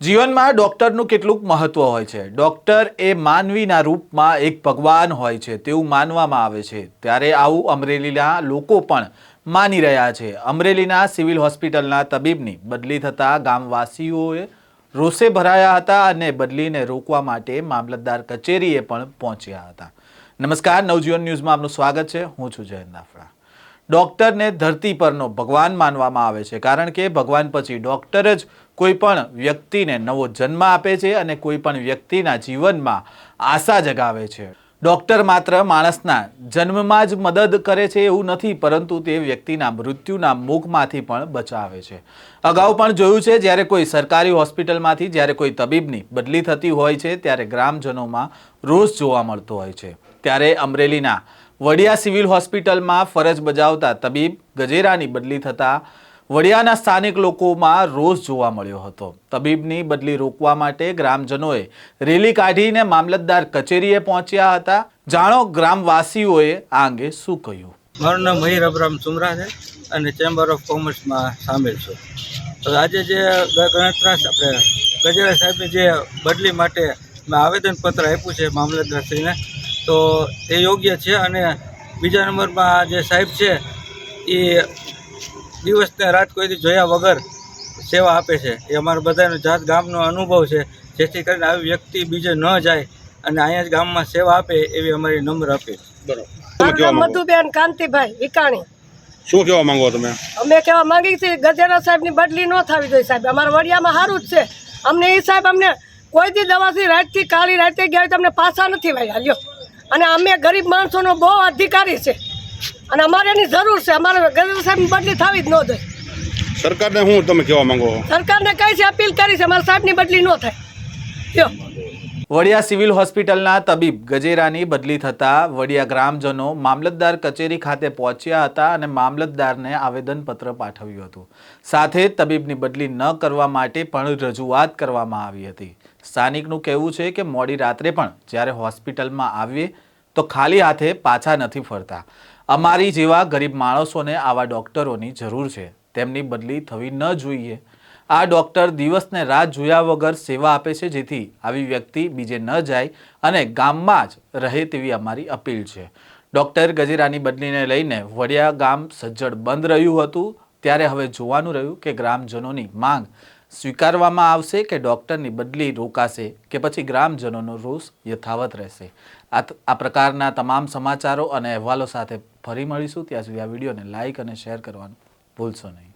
જીવનમાં ડૉક્ટરનું કેટલુંક મહત્વ હોય છે. ડૉક્ટર એ માનવીના રૂપમાં એક ભગવાન હોય છે, તેવું માનવામાં આવે છે. ત્યારે આવું અમરેલીના લોકો પણ માની રહ્યા છે. અમરેલીના સિવિલ હોસ્પિટલના તબીબની બદલી થતાં ગામવાસીઓએ રોષે ભરાયા હતા અને બદલીને રોકવા માટે મામલતદાર કચેરીએ પણ પહોંચ્યા હતા. નમસ્કાર, નવજીવન ન્યૂઝમાં આપનું સ્વાગત છે. હું છું જયંત નાફડા. ડૉક્ટરને ધરતી પરનો ભગવાન માનવામાં આવે છે. કારણ કે ભગવાન પછી ડૉક્ટર જ કોઈ પણ વ્યક્તિને નવો જન્મ આપે છે અને કોઈ પણ વ્યક્તિના જીવનમાં આશા જગાવે છે. ડૉક્ટર માત્ર માણસના જન્મમાં જ મદદ કરે છે એવું નથી, પરંતુ તે વ્યક્તિના મૃત્યુના મુખમાંથી પણ બચાવે છે. અગાઉ પણ જોયું છે, જ્યારે કોઈ સરકારી હોસ્પિટલમાંથી, જ્યારે કોઈ તબીબની બદલી થતી હોય છે, ત્યારે ગ્રામજનોમાં રોષ જોવા મળતો હોય છે. ત્યારે અમરેલીના વડિયા સિવિલ હોસ્પિટલમાં ફરજ બજાવતા તબીબ ગજેરાની બદલી થતાં વડિયાના સ્થાનિક લોકોમાં રોષ જોવા મળ્યો હતો. તબીબની બદલી રોકવા માટે ગ્રામજનોએ રેલી કાઢીને મામલતદાર કચેરીએ પહોંચ્યા હતા. જાણો ગ્રામવાસીઓએ આ અંગે શું કહ્યું? મારું નામ મહીર અબ્રામ સુમરા છે અને ચેમ્બર ઓફ કોમર્સમાં સામેલ છું. તો આજે જે ગણતરાશ આપણે ગજેરા સાહેબની જે બદલી માટે મેં આવેદનપત્ર આપ્યું છે મામલતદારશ્રીને તો એ યોગ્ય છે અને બીજા નંબરમાં જે સાહેબ છે એ દિવસને રાત કોઈથી જોયા વગર સેવા આપે છે. એ અમારા બધાનો જાત ગામનો અનુભવ છે. જેથી કરીને આવી વ્યક્તિ બીજે ન જાય અને અહીંયા જ ગામમાં સેવા આપે એવી અમારી નમ્ર અપીલ. માંગો? મધુબેન કાંતિભાઈ વિકાણી શું કહેવા માંગો તમે? અમે કહેવા માંગી છીએ ગજેરા સાહેબની બદલી ન થવી જોઈએ સાહેબ. અમારા વડિયામાં સારું જ છે. અમને એ સાહેબ અમને કોઈ દી દવાથી રાતથી કાળી રાતે ગયા હોય તો અમને પાછા નથી ભાઈ લ્યો. અને અમે ગરીબ માણસોનો બહુ અધિકારી છે. અને અમારે એની જરૂર છે. અમારે ગરીબ સાહેબની બદલી થવી જ ન જોઈએ. સરકારને હું તમે કહેવા માંગો સરકારને કઈ છે અપીલ કરી છે. અમારા સાહેબની બદલી ન થાય. વડિયા સિવિલ હોસ્પિટલના તબીબ ગજેરાની બદલી થતાં વડિયા ગ્રામજનો મામલતદાર કચેરી ખાતે પહોંચ્યા હતા અને મામલતદારને આવેદનપત્ર પાઠવ્યું હતું. સાથે તબીબની બદલી ન કરવા માટે પણ રજૂઆત કરવામાં આવી હતી. સ્થાનિકનું કહેવું છે કે મોડી રાત્રે પણ જ્યારે હોસ્પિટલમાં આવીએ તો ખાલી હાથે પાછા નથી ફરતા. અમારી જેવા ગરીબ માણસોને આવા ડૉક્ટરોની જરૂર છે. તેમની બદલી થવી ન જોઈએ. આ ડૉક્ટર દિવસને રાત જોયા વગર સેવા આપે છે, જેથી આવી વ્યક્તિ બીજે ન જાય અને ગામમાં જ રહે તેવી અમારી અપીલ છે. ડૉક્ટર ગજેરાની બદલીને લઈને વડિયા ગામ સજ્જડ બંધ રહ્યું હતું. ત્યારે હવે જોવાનું રહ્યું કે ગ્રામજનોની માંગ સ્વીકારવામાં આવશે કે ડૉક્ટરની બદલી રોકાશે કે પછી ગ્રામજનોનો રોષ યથાવત રહેશે. આ પ્રકારના તમામ સમાચારો અને અહેવાલો સાથે ફરી મળીશું. ત્યાં સુધી આ વિડીયોને લાઇક અને શેર કરવાનું ભૂલશો નહીં.